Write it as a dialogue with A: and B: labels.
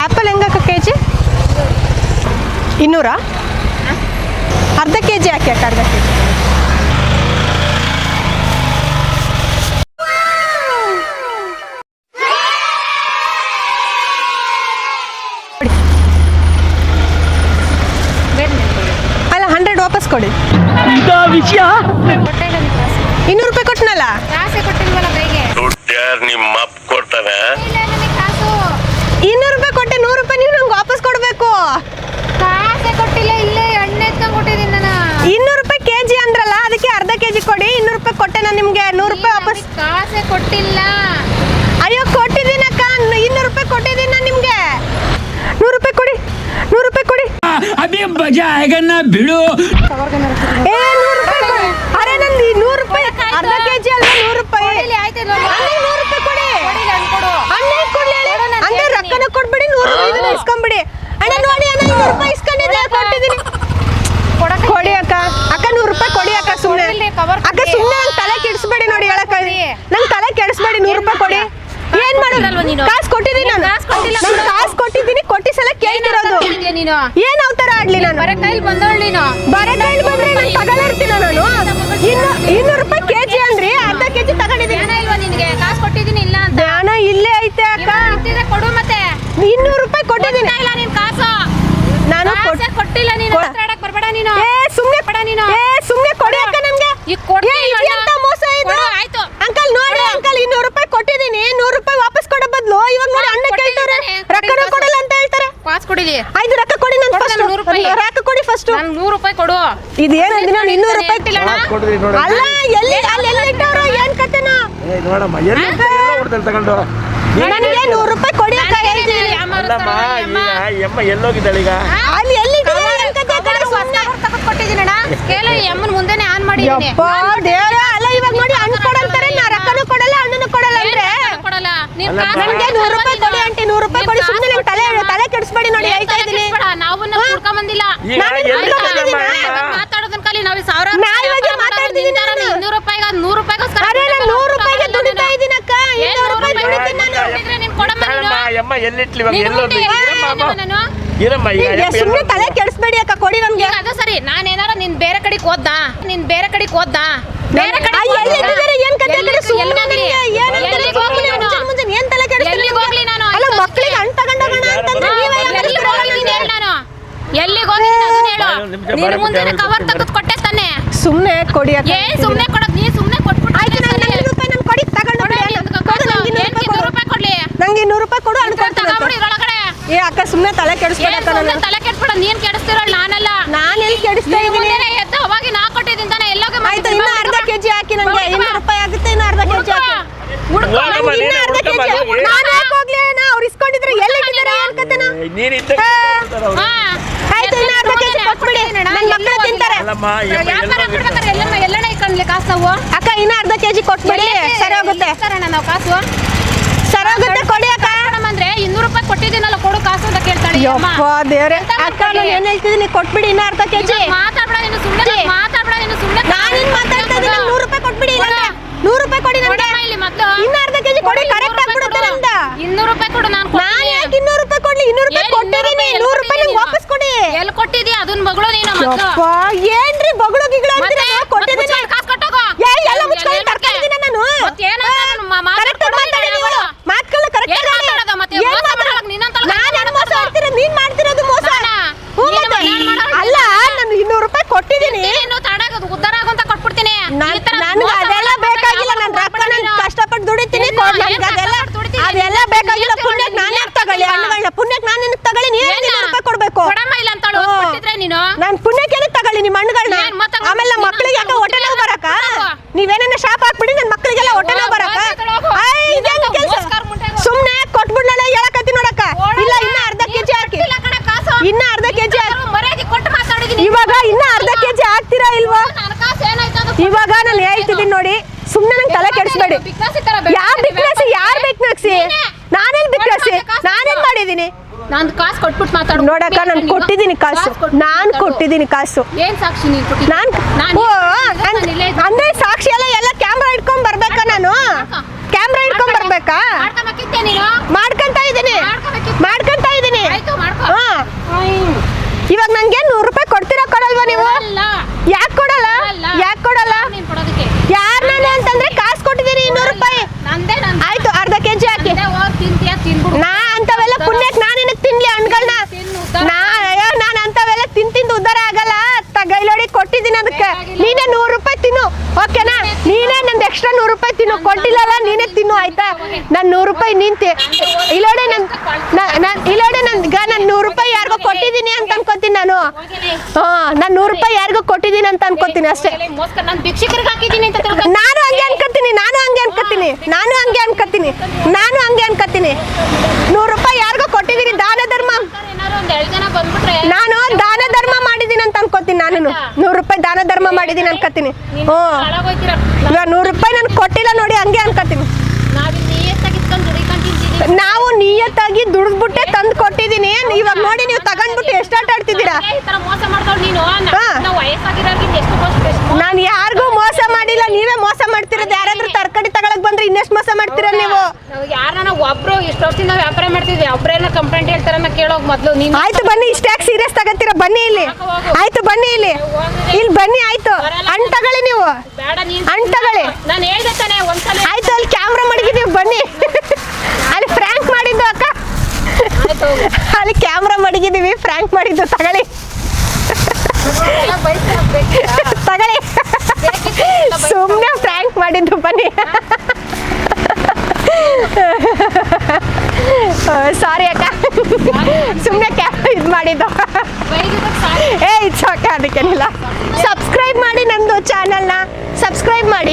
A: Apple ಹೆಂಗಕ್ಕ K G ಇನ್ನೂರಾ? ಅರ್ಧ K G ಹಾಕಿ ಅಕ್ಕ ಅರ್ಧ ಕೆ ಜಿ ಅಲ್ಲ ಹಂಡ್ರೆಡ್ ವಾಪಸ್ ಕೊಡಿ. ಇನ್ನೂರು ರೂಪಾಯಿ ಕೊಟ್ಟನಲ್ಲ
B: ಕಾಸೆ ಕೊಟ್ಟಿಲ್ವಲ್ಲ ಕೈಗೆ
C: ದುಡ್ಡು ಯಾರು ನಿಮ್ಮ ಅಪ್ಪ ಕೊಡ್ತಾನ
A: ಇನ್ನೂರು ರೂಪಾಯಿ ಕೊಟ್ಟೆ ನೂರು ರೂಪಾಯಿ ನೀವು ನಂಗೆ ವಾಪಸ್ ಕೊಡಬೇಕು.
B: ಕಾಸೆ ಕೊಟ್ಟಿಲ್ಲ ಇಲ್ಲೇ ಎಣ್ಣೆ ಎತ್ಕೊಂಡು ಕೊಟ್ಟಿದ್ದೀನಿ ನಾನು.
A: ಇನ್ನೂರು ರೂಪಾಯಿ ಕೆಜಿ ಅಂದ್ರಲ್ಲ ಅದಕ್ಕೆ ಅರ್ಧ ಕೆಜಿ ಕೊಡಿ ಇನ್ನೂರು ರೂಪಾಯಿ ಕೊಟ್ಟೆ ನಾನು ನಿಮಗೆ ನೂರು ರೂಪಾಯಿ ವಾಪಸ್.
B: ಕಾಸೆ ಕೊಟ್ಟಿಲ್ಲ.
A: ಅಯ್ಯೋ ಕೊಟ್ಟಿದ್ದೀನಕ್ಕ ಇನ್ನೂರು ರೂಪಾಯಿ ಕೊಟ್ಟಿದ್ದೀನಿ ನಾನು ನಿಮಗೆ. ನೂರು ರೂಪಾಯಿ ಕೊಡಿ ನೂರು ರೂಪಾಯಿ ಕೊಡಿ.
D: ಅಭಿ ಬಜಾ ಹೇಗನ್ನ ಬಿಡು.
A: ಏ
B: cover
A: ಅಕ್ಕ. ಸುಮ್ಮನೆ ನಂಗೆ ತಲೆ ಕೆಡಿಸ್ಬೇಡಿ ನೋಡಿ ಹೇಳಕ್ಕ. ನಂಗೆ ತಲೆ ಕೆಡಿಸ್ಬೇಡಿ ನೂರು ರೂಪಾಯಿ ಕೊಡಿ. ಏನ್
B: ಕೊಟ್ಟಿರಲ್ವಾ
A: ಮಾಡೋದು
B: ನೀನು?
A: ಕಾಸು ಕೊಟ್ಟಿದ್ದೀನಿ
B: ನೀನ್. ಕಾಸು ಕೊಟ್ಟಿಲ್ಲ
A: ನಾನು ಕಾಸ್ ಕೊಟ್ಟಿದ್ದೀನಿ ಕೊಟ್ಟಿ ಸಲ ಕೇಳ್ತಿರೋದು.
B: ನೀನು?
A: ಏನ್ ಅವತಾರ ಆಡ್ಲಿ ನಾನು?
B: ಬರೀ ಕೈಲಿ ಬಂದವಳು ನೀನು.
A: ಬರೆ ಕೈಲಿ ಬಂದ್ರೆ ನಾನು ತಗೊಳಿರ್ತೀನ ನಾನು? ಇನ್ನು ಇನ್ನೂರು ರೂಪಾಯಿ ಕೆಜಿ ಅಂದ್ರಿ ಅರ್ಧ ಕೆಜಿ ತಗೊಂಡಿದ್ದೀನಿ.
B: ಜ್ಞಾನ ಇಲ್ವಾ ನಿನಗೆ? ಕಾಸು ಕೊಟ್ಟಿದ್ದೀನಿ ಇಲ್ಲ ಅಂತ?
A: ಜ್ಞಾನ ಇಲ್ಲೇ ಐತೆ ಅಕ್ಕ.
B: ಕೊಡು ಮತ್ತೆ.
A: ಇನ್ನೂರು ರೂಪಾಯಿ ಕೊಟ್ಟಿದ್ದೀನಿ.
B: ಇಲ್ಲ ನೀನು ಕಾಸು
A: ನಾನು
B: ಕಾಸೇ
A: ಕೊಟ್-
B: ಕೊಟ್ಟಿಲ್ಲ ನೀನು
A: ಕೊಡ್-
B: ಮಾತಾಡಕ್ ಬರ್ಬೇಡ ನೀನು
A: ಏ ಸುಮ್ನೆ
B: ಬೇಡ ನೀನು.
A: ಏ ಸುಮ್ನೆ ಕೊಡಿ ಅಕ್ಕ ನನ್ಗೆ
B: ಈಗ ಕೊಡ್ತೀನಿ
A: ಏ, ಇದು
B: ಅಣ್ಣ.
A: ಎಂತ ಮೋಸ ಇದು
B: ಕೊಡು, ಆಯ್ತು.
A: ಅಂಕಲ್ ನೋಡಿ
B: ಕೊಡು.
A: ಅಂಕಲ್ ಇನ್ನೂರು ರೂಪಾಯಿ ಕೊಟ್ಟಿದ್ದೀನಿ ನೂರು ರೂಪಾಯಿ ವಾಪಸ್ ಕೊಡೋ ಬದಲು ಇವಾಗ ನೋಡಿ ಅಣ್ಣ ಕೇಳ್ತಾರೆ
B: ಕೊಟ್ಟಿದ್ದಾನೆ,
A: ರೊಕ್ಕನೂ
B: ಕೊಡಿ
A: ಕೊಡಲ್ಲ ಅಂತ ಹೇಳ್ತಾರೆ
B: ಕೊಡಿಲಿ.
A: ಐದು ರೊಕ್ಕ ಕೊಡಿ ನನ್
B: ಕೊಡು
A: ಫಸ್ಟ್
B: ರೂಪಾಯಿ.
A: ರೊಕ್ಕ ಕೊಡಿ ಫಸ್ಟ್
B: ನಾನು ನೂರು ರೂಪಾಯಿ ಕೊಡು.
A: ಇದೇನು ಅಂದಿನ ಇನ್ನೂರು ರೂಪಾಯಿ
B: ಇಟ್ಟಿಲ್ಲ ನೋಡಿ.
A: ಅಲ್ಲ ಎಲ್ಲಿ ಅಲ್ಲಿ ಎಲ್ಲಿ ಇಟ್ಟವ್ರ? ಏನ್ ಕತೆನ?
E: ಏ ನೋಡಮ್ಮ ಎಲ್ಲಿ ಎಲ್ಲ ಹೊಡ್ದಲ್ಲಿ ತಗೊಂಡು.
A: ನನಗೆ ನೂರು ರೂಪಾಯಿ ಕೊಡಿ
B: ಅಂತ
A: ಹೇಳ್ತೀನಿ.
E: ಅಲ್ಲಮ್ಮ. ಈಗ ಎಮ್ಮ ಎಲ್ಲೋಗಿದ್ದಾಳೆ ಈಗ.
A: ಅಲ್ಲಿ ಎಲ್ಲಿ ಇಟ್ಟಿದ್ದಾರೆ ಏನ್ ಕತೆ? ಆ ಕಡೆ ಸುಮ್ನೆ.
B: ಸ್ಕೇಲ್ ಅಮ್ಮನ ಮುಂದೆನೆ ಆನ್ ಮಾಡಿದೀನಿ
A: ಯಪ್ಪ ದೇವ್ರ ಅಲ್ಲ ಇವಾಗ ನೋಡಿ ಹಣ್ಣು ಕೊಡಂತಾರೆ ನಾ ರೊಕ್ಕನೂ ಕೊಡಲ್ಲ ಹಣ್ಣನ್ನು ಕೊಡಲ್ಲ ಅಂದ್ರೆ
B: ಕೊಡಲ್ಲ ನೀನ್
E: ಅಲ್ಲ,
B: ಕಾಸು
A: ನನಗೆ ನೂರು ರೂಪಾಯಿ ಕೊಡಿ ಆಂಟಿ ನೂರು ರೂಪಾಯಿ ಕೊಡಿ. ಸುಮ್ಮನೆ ನಿಮ್ ತಲೆ ತಲೆ ಕೆಡಿಸ್ಬೇಡಿ ನೋಡಿ ಹೇಳ್ತಾ
B: ಇದೀನಿ ನಾವು ಬಂದಿಲ್ಲ? ಮಾತಾಡೋದನ್ನ ಕಲಿ ನಾವು ಸಾವಿರ. ಇನ್ನೂರು ರೂಪಾಯಿಗೆ ನೂರು ರೂಪಾಯಿಗೋಸ್ಕರ
A: ನೂರು ರೂಪಾಯಿಗೆ ದುಡಿತಾ ಇದ್ದೀನಿ ಅಕ್ಕ ಇನ್ನೂರು
B: ನೂರು
A: ರೂಪಾಯಿ ದುಡಿತೀನಿ ನಾನು.
B: ಕೊಡಮ್ಮ ನೀನು.
E: ಎಲ್ಲಿಟ್ಲಿ ಇವಾಗ?
B: ನೀನು
E: ಇರಮ್ಮ
B: ನಾನು?
E: ಇರಮ್ಮ ಈಗ
A: ಈಗ ಸುಮ್ಮನೆ ತಲೆ ಕೆಡಿಸ್ಬೇಡಿ ಅಕ್ಕ ಕೊಡಿ ನನ್ಗೆ
B: ಅದ ಸರಿ ನಾನ್ ಏನಾರ ನಿನ್ ಬೇರೆ ಕಡೆಗೆ ಓದ್ದಾ ನಿನ್ ಬೇರೆ ಕಡೆಗೆ ಓದ್ದಾ ಬೇರೆ ಕಡೆ
A: ಏನ್ ಕತೆ ಸುಮ್ಮನೆ
B: ಹೋಗ್ಲಿ
A: ನನಗೆ ಏನ್ ಅನ್ಕೊಂಡಿದ್ದೀರಿ?
B: ಎಲ್ಲಿಗೆ ಹೋಗ್ಲಿ ನಾನು?
A: ಮುಂಜಾನೆ ಮುಂಜಾನೆ ಏನ್ ತಲೆ ಕೆಡಿಸ್ತೀರಿ
B: ಎಲ್ಲಿಗೆ
A: ನಿಮ್ಗೆ?
B: ಹೋಗ್ಲಿ ನಾನು?
A: ಅಲ್ಲ
B: ಆಯ್ತು
A: ಮಕ್ಕಳಿಗೆ ಹಣ್ಣು ತಗೊಂಡೋಗೋಣ ಅಂತಂದ್ರೆ ನೀವೇ ಯಾಕೆ
B: ಎಲ್ಲಿಗೆ
A: ಕಳಿಸ್ತೀರಲ್ಲ
B: ಹೋಗಿದ್ದೀನಿ ಹೇಳು
A: ನನಗೆ?
B: ನಾನು ಎಲ್ಲಿಗೆ ಹೋಗಿದ್ದೀನಿ ಅದನ್ನ ಹೇಳು.
E: ನಾನು
B: ಮುಂದೆ ಕವರ್ ತೆಗೆದು ಕೊಟ್ಟೆ ತಾನೆ
A: ಸುಮ್ನೆ ಕೊಡಿ ಅಕ್ಕ.
B: ಏನ್ ಸುಮ್ನೆ ಕೊಡೋದು ನೀ ಸುಮ್ನೆ ಕೊಟ್ಬಿಟ್ಟು
A: ಆಯ್ತು ನಾನು ನೂರು ರೂಪಾಯಿ ನಾನು ಕೊಡಿ ತಗೊಂಡು. ಕೊಡು ರೂಪಾಯಿ
B: ನೂರು ರೂಪಾಯಿ ಕೊಡ್ಲಿ.
A: ನಂಗೆ ಇನ್ನೂರು ರೂಪಾಯಿ ಕೊಡು ಅನ್ಕೊಳ್ತೀನಿ
B: ತಗೊಂಬಿಡಿ ಒಳಗಡೆ.
A: ಏ ಅಕ್ಕ ಸುಮ್ಮನೆ ತಲೆ ಕೆಡಿಸ್ಬೇಡ
B: ಸುಮ್ನೆ ತಲೆ ಕೆಡಿಸ್ಬೇಡ ನೀನ್ ಕೆಡಿಸ್ತಿರೋ ನಾನಲ್ಲ.
A: ನಾನು ಎಲ್ಲಿ ಕೆಡಿಸ್ತಾ ಇದ್ದೀನಿ?
B: ಎತ್ತ ಎದ್ದು ಅವಾಗ ನಾ ಕೊಟ್ಟಿದ್ದೀನಿ ತಾನೆ ಎಲ್ಲೋಗೆ
A: ಆಯ್ತು ಇನ್ನ ಅರ್ಧ ಕೆಜಿ ಹಾಕಿ ನಂಗೆ. ಇನ್ನೂರು ರೂಪಾಯಿ ಆಗುತ್ತೆ ಇನ್ನ ಅರ್ಧ ಕೆಜಿ ಹಾಕಿ. ಹುಡುಕ ಇನ್ನ ಅರ್ಧ ಕೆಜಿ ನಾನು ಯಾಕೆ ಹೋಗ್ಲಿ ನಾ ಅವ್ರು ಇಸ್ಕೊಂಡಿದ್ರೆ ಎಲ್ಲಿ ಇಟ್ಟಿದ್ದಾರೆ
E: ನೀನ್ ಇದ್ದಾಗ ಕೊಡ್ತಾರೆ ಅವ್ರು.
A: ಆಯ್ತು ಇನ್ನ ಅರ್ಧ ಕೆಜಿ ಕೊಟ್ಬಿಡಿ ನನ್ನ ಮಕ್ಕಳು
B: ಎಲ್ಲೆಲ್ಲ ಇಟ್ಕೊಂಡ್ಲಿ ಕಾಸು ನಾವು
A: ಅಕ್ಕ ಇನ್ನ ಅರ್ಧ ಕೆಜಿ ಕೊಟ್ಬಿಡಿ ಸರಿ ಹೋಗುತ್ತೆ.
B: ಅಣ್ಣ ನಾವು ಕಾಸು?
A: ಸರಿ ಹೋಗುತ್ತೆ ಕೊಡಿ ಅಕ್ಕ.
B: ಅಂದ್ರೆ ಇನ್ನೂರು ರೂಪಾಯಿ ಕೊಟ್ಟಿದ್ದೀನಲ್ಲ ಕೊಡು ಕಾಸು ಅಂತ ಕೇಳ್ತಾಳೆ.
A: ಯಪ್ಪ ದೇವ್ರೆ ಅಕ್ಕ ನಾನು ಏನ್ ಹೇಳ್ತಿದ್ದೀನಿ ಕೊಟ್ಬಿಡಿ ಇನ್ನ ಅರ್ಧ ಕೆಜಿ.
B: ಮಾತಾಡ್ಬೇಡ ನೀನು ಸುಮ್ಮನೆ ಮಾತಾಡ್ಬೇಡ ನೀನು ಸುಮ್ಮನೆ
A: ನಾನೇನ್ ಮಾತಾಡ್ತಾ ಇದ್ದೀನಿ ನೂರು ರೂಪಾಯಿ ಕೊಟ್ಬಿಡಿ ನೂರು ರೂಪಾಯಿ ಕೊಡಿ ನನಗೆ.
B: ಇಲ್ಲಿ ಮೊದ್ಲು.
A: ಇನ್ನ ಅರ್ಧ ಕೆಜಿ ಕೊಡಿ ಕರೆಕ್ಟ್ ಆಗ್ಬಿಡುತ್ತೆ ನಂದ.
B: ಇನ್ನೂರು ರೂಪಾಯಿ ಕೊಡು ನಾನು
A: ನಾನು ಯಾಕೆ ಇನ್ನೂರು ರೂಪಾಯಿ ಕೊಡ್ಲಿ? ಇನ್ನೂರು ರೂಪಾಯಿ ಕೊಟ್ಟಿದ್ದೀನಿ ನೂರು ರೂಪಾಯಿ ನಂಗೆ ವಾಪಸ್ ಕೊಡಿ
B: ಎಲ್ಲಿ ಕೊಟ್ಟಿದ್ಯಾ ಅದನ್ನ ಮಗಳು ನೀನು ಮೊದ್ಲು
A: ಯಪ್ಪ ಏನ್ರಿ ಬಗಳು ಗಿಗಳು
B: ಮತ್ತೆ
A: ಅಂತೀರ ಕೊಟ್ಟಿದ್ದೀನಿ
B: ಮುಚ್ಕೊಂಡು ಕಾಸು ಕೊಟ್ಟೋಗು
A: ಏ ಎಲ್ಲ ಮುಚ್ಕೊಂಡು ತರ್ಕೊಂಡಿದ್ದೀನಿ ನಾನು
B: ಮತ್ತೆ ಏನಂತ ನಾನು ಮಾ- ಮಾತಾಡ್
A: ಕರೆಕ್ಟ್
B: ಕೊಡು
A: ಮಾತಾಡಿ
B: ನೀನು
A: ನೀವು
B: ಯಾವಾಗ?
A: ಮಾತ್ಗಳನ್ನ ಕರೆಕ್ಟ್
B: ಏನ್ ಮಾತಾಡೋದು ಮತ್ತೆ?
A: ಏನ್
B: ಮೋಸ
A: ಮಾತಾಡೋದು?
B: ಮಾಡೋದು ನೀನಂತ ಅಲ್ಲ,
A: ನಾನು
B: ನಾನು
A: ಏನ್ ಮೋಸ
B: ಮಾಡೋದು?
A: ಮಾಡ್ತೀರ ನೀನ್ ಮಾಡ್ತಿರೋದು ಮೋಸ
B: ನಾನಾ?
A: ಹ್ಞೂ
B: ನೀನು
A: ಮತ್ತೆ.
B: ನಾನು ಮಾಡೋದು?
A: ಅಲ್ಲ ನಾನು ಇನ್ನೂರು ರೂಪಾಯಿ ಕೊಟ್ಟಿದ್ದೀನಿ
B: ನೀನು ತಡಾಗೋದು ಉದ್ದಾರ ಆಗು ಅಂತ ಕೊಟ್ಬಿಡ್ತೀನಿ
A: ನಾನ್-
B: ಈ ತರ
A: ನನ್ಗೆ
B: ಮೋಸ
A: ಅದೆಲ್ಲ
B: ಮಾಡೋದು
A: ಬೇಕಾಗಿಲ್ಲ ನನ್ನ
B: ಯಾವಾಗ
A: ರೊಕ್ಕ
B: ಮಾಡ್ಬೇಡ
A: ನಾನು
B: ನೀನು.
A: ಕಷ್ಟಪಟ್ಟು ದುಡಿತೀನಿ
B: ಏನು?
A: ಕೊಡ್
B: ಏನ್
A: ನನ್ಗೆ ಅದೆಲ್ಲ
B: ಕಷ್ಟಪಟ್ಟು ದುಡಿತೀನಿ? ನೀನ್
A: ಪುಣ್ಯಕ್ಕೆ ನಾನು ಯಾಕೆ ತಗೊಳ್ಳಿ ಹಣ್ಣುಗಳನ್ನ ಪುಣ್ಯಕ್ಕೆ ನಾನು ನಿನಗೆ ತಗೊಳ್ಳಿ ನೀನು? ಇನ್ನೂರು ರೂಪಾಯಿ ಕೊಡ್ಬೇಕು?
B: ಕೊಡಮ್ಮ ಇಲ್ಲ ಅಂತಾಳು,
A: ಹ್ಞೂ.
B: ಕೊಟ್ಟಿದ್ರೆ ನೀನು?
A: ನಾನು ಪುಣ್ಯಕ್ಕೆ ಏನಕ್ಕೆ ತಗೊಳ್ಳಿ ನಿಮ್ಮ ಹಣ್ಣುಗಳನ್ನ ಆಮೇಲೆ ನಮ್ಮ ಮಕ್ಕಳಿಗೆ ಯಾಕೆ
B: ಅಂತ
A: ಹೊಟ್ಟೆ ನೋವು ಬರಕ. ನೀವೇನೇನ ಶಾಪ್ ಹಾಕ್ಬಿಡಿ ನನ್ನ ಮಕ್ಕಳಿಗೆಲ್ಲ ಹೊಟ್ಟೆ ನೋವು ಬರಕ ಇದೇನ್ ಕೆಲ್ಸ? ಸುಮ್ನೆ ಕೊಟ್ಬಿಡ್ನಲ್ಲ ಹೇಳಕತ್ತಿ ನೋಡಕ್ಕ. ಇಲ್ಲ ಇನ್ನ ಅರ್ಧ ಕೆಜಿ ಹಾಕಿ. ಇನ್ನ ಅರ್ಧ ಕೆಜಿ ಇವಾಗ ಇನ್ನ ಅರ್ಧ ಕೆಜಿ ಹಾಕ್ತೀರಾ ಇಲ್ವಾ? ಇವಾಗ ನಾನು ಹೇಳ್ತಿದ್ದೀನಿ ನೋಡಿ. ಸುಮ್ಮನೆ ನಂಗೆ ತಲೆ ಕೆಡಿಸ್ಬೇಡಿ. ಯಾವ ಬಿಕ್ನಸಿ ಯಾರ್ ಬಿಕ್ನಸಿ ಕೊಟ್ಟಿದ್ದೀನಿ.
B: ನಾನು ಕಾಸು ಕೊಟ್ಬಿಟ್ಟು ಮಾತಾಡು.
A: ನೋಡಕ್ಕ ನಾನು ಕೊಟ್ಟಿದ್ದೀನಿ ಕಾಸು. ನಾನು ಕೊಟ್ಟಿದ್ದೀನಿ ಕಾಸು.
B: ಏನ್ ಸಾಕ್ಷಿ ನೀನು
A: ನಾನು ಅಂದ್ರೆ ಸಾಕ್ಷಿ? ಎಲ್ಲ ಎಲ್ಲ ಕ್ಯಾಮ್ರಾ ಇಟ್ಕೊಂಡ್ ಬರ್ಬೇಕ ನಾನು? ಕ್ಯಾಮ್ರಾ ಇಟ್ಕೊಂಡ್ ಬರ್ಬೇಕಾ?
B: ಮಾಡ್ಕೊಂತ ಇದ್ದೀನಿ.
A: ಮಾಡ್ಕೊಂತ ಇದ್ದೀನಿ.
B: ಇವಾಗ ನನ್ಗೆ ನೂರು ರೂಪಾಯಿ ಕೊಡ್ತೀರಾ ಕೊಡಲ್ವಾ ನೀವು? ಯಾಕೆ ಕೊಡಲ್ಲ?
A: ನಾನು ಇಲ್ಲ ಇಲ್ಲೋಡೆ ನನ್ ಈಗ ನಾನು ನೂರು ರೂಪಾಯಿ ಯಾರಿಗೋ ಕೊಟ್ಟಿದ್ದೀನಿ ಅಂತ ಅನ್ಕೋತೀನಿ ನಾನು. ಹಾ, ನಾನು ನೂರು ರೂಪಾಯಿ ಯಾರಿಗೋ ಕೊಟ್ಟಿದ್ದೀನಿ ಅಂತ ಅನ್ಕೋತೀನಿ ಅಷ್ಟೇ.
B: ನಾನು
A: ಹಂಗೆ ಅನ್ಕೋತೀನಿ, ನಾನು ಹಂಗೆ ಅನ್ಕೋತೀನಿ, ನಾನು ಹಂಗೆ ಅನ್ಕೋತೀನಿ, ನಾನು ಹಂಗೆ ಅನ್ಕೋತೀನಿ. ನೂರು ರೂಪಾಯಿ ಯಾರಿಗೋ ಕೊಟ್ಟಿದ್ದೀನಿ, ದಾನ ಧರ್ಮ. ನಾನು ದಾನ ಧರ್ಮ ಮಾಡಿದ್ದೀನಿ ಅಂತ ಅನ್ಕೋತೀನಿ ನಾನು ನೂರು ರೂಪಾಯಿ ದಾನ ಧರ್ಮ ಮಾಡಿದ್ದೀನಿ ಅನ್ಕೋತೀನಿ. ಹ್ಞೂ ಇವಾಗ ನೂರು ರೂಪಾಯಿ ನಾನು ಕೊಟ್ಟಿಲ್ಲ ನೋಡಿ, ಹಂಗೆ ಅನ್ಕೋತೀನಿ
B: ನಾವಿಲ್ಲಿ ನಿಯತ್ತಾಗಿ ಇಟ್ಕೊಂಡು ದುಡಿಕೊಂಡು ತಿಂತಿದ್ದೀವಿ
A: ನಾವು ನಿಯತ್ತಾಗಿ ದುಡಿದ್ಬಿಟ್ಟೆ ತಂದು ಕೊಟ್ಟಿದ್ದೀನಿ. ಇವಾಗ ನೋಡಿ ನೀವು ತಗೊಂಡ್ಬಿಟ್ಟು ಎಷ್ಟು ಆಟ ಆಡ್ತಿದ್ದೀರಾ?
B: ನೀನು. ನಾವು
A: ನಾನು? ಯಾರಿಗೂ ಮೋಸ ಮಾಡಿಲ್ಲ. ನೀವೇ ಮೋಸ ಮಾಡ್ತಿರೋದು. ಯಾರಾದ್ರೂ ತರಕಾರಿ ತಗೊಳಕ್ ಬಂದ್ರೆ ಇನ್ನೆಷ್ಟು ಮೋಸ ಮಾಡ್ತೀರ ನೀವು?
B: ನಾವು ಯಾರನ್ನ ಒಬ್ರು ಇಷ್ಟು ವರ್ಷದಿಂದ ವ್ಯಾಪಾರ ಮಾಡ್ತಿದ್ವಿ. ಒಬ್ರೇನ ಕಂಪ್ಲೇಂಟ್ ಹೇಳ್ತಾರ ಕೇಳೋಗ್ ಮೊದ್ಲು ನೀನು.
A: ಆಯ್ತು ಬನ್ನಿ ಇಷ್ಟ್ಯಾಕೆ ಸೀರಿಯಸ್ ತಗತ್ತೀರಾ ಬನ್ನಿ ಇಲ್ಲಿ. ಆಯ್ತು ಬನ್ನಿ ಇಲ್ಲಿ. ಇಲ್ಲಿ ಬನ್ನಿ ಆಯ್ತು. ಹಣ್ಣು ತಗೊಳ್ಳಿ ನೀವು.
B: ನೀನ್
A: ಹಣ್ಣು ತಗೊಳ್ಳಿ.
B: ನಾನು ಹೇಳ್ದೆ ತಾನೆ ಒಂದ್ಸಲ
A: ಆಯ್ತು ಅಲ್ಲಿ ಕ್ಯಾಮ್ರಾ ಮಡಗಿದೀವಿ ಬನ್ನಿ ಅಲ್ಲಿ ಫ್ರ್ಯಾಂಕ್ ಮಾಡಿದ್ದು ಅಕ್ಕ
B: ಆಯ್ತು ಹೋಗು.
A: ಅಲ್ಲಿ ಕ್ಯಾಮ್ರಾ ಮಡಗಿದೀವಿ ಫ್ರ್ಯಾಂಕ್ ಮಾಡಿದ್ದು ತಗೊಳ್ಳಿ
B: ಎಲ್ಲ ಬೈಸ್ತಾ ಹೋಗ್ಬೇಕಿಲ್ಲ.
A: ತಗೊಳ್ಳಿ ಸುಮ್ಮನೆ ಫ್ರ್ಯಾಂಕ್ ಮಾಡಿದ್ದು ಬನ್ನಿ ಸಾರಿ ಅಕ್ಕ. ಸುಮ್ಮನೆ ಕ್ಯಾಪ್ ಇದು ಮಾಡಿದ್ದು. ಏ ಇಟ್ಸ್ ಓಕೆ ಅದಕ್ಕೇನಿಲ್ಲ. ಸಬ್ಸ್ಕ್ರೈಬ್ ಮಾಡಿ ನಂದು ಚಾನಲ್ನ ಸಬ್ಸ್ಕ್ರೈಬ್ ಮಾಡಿ.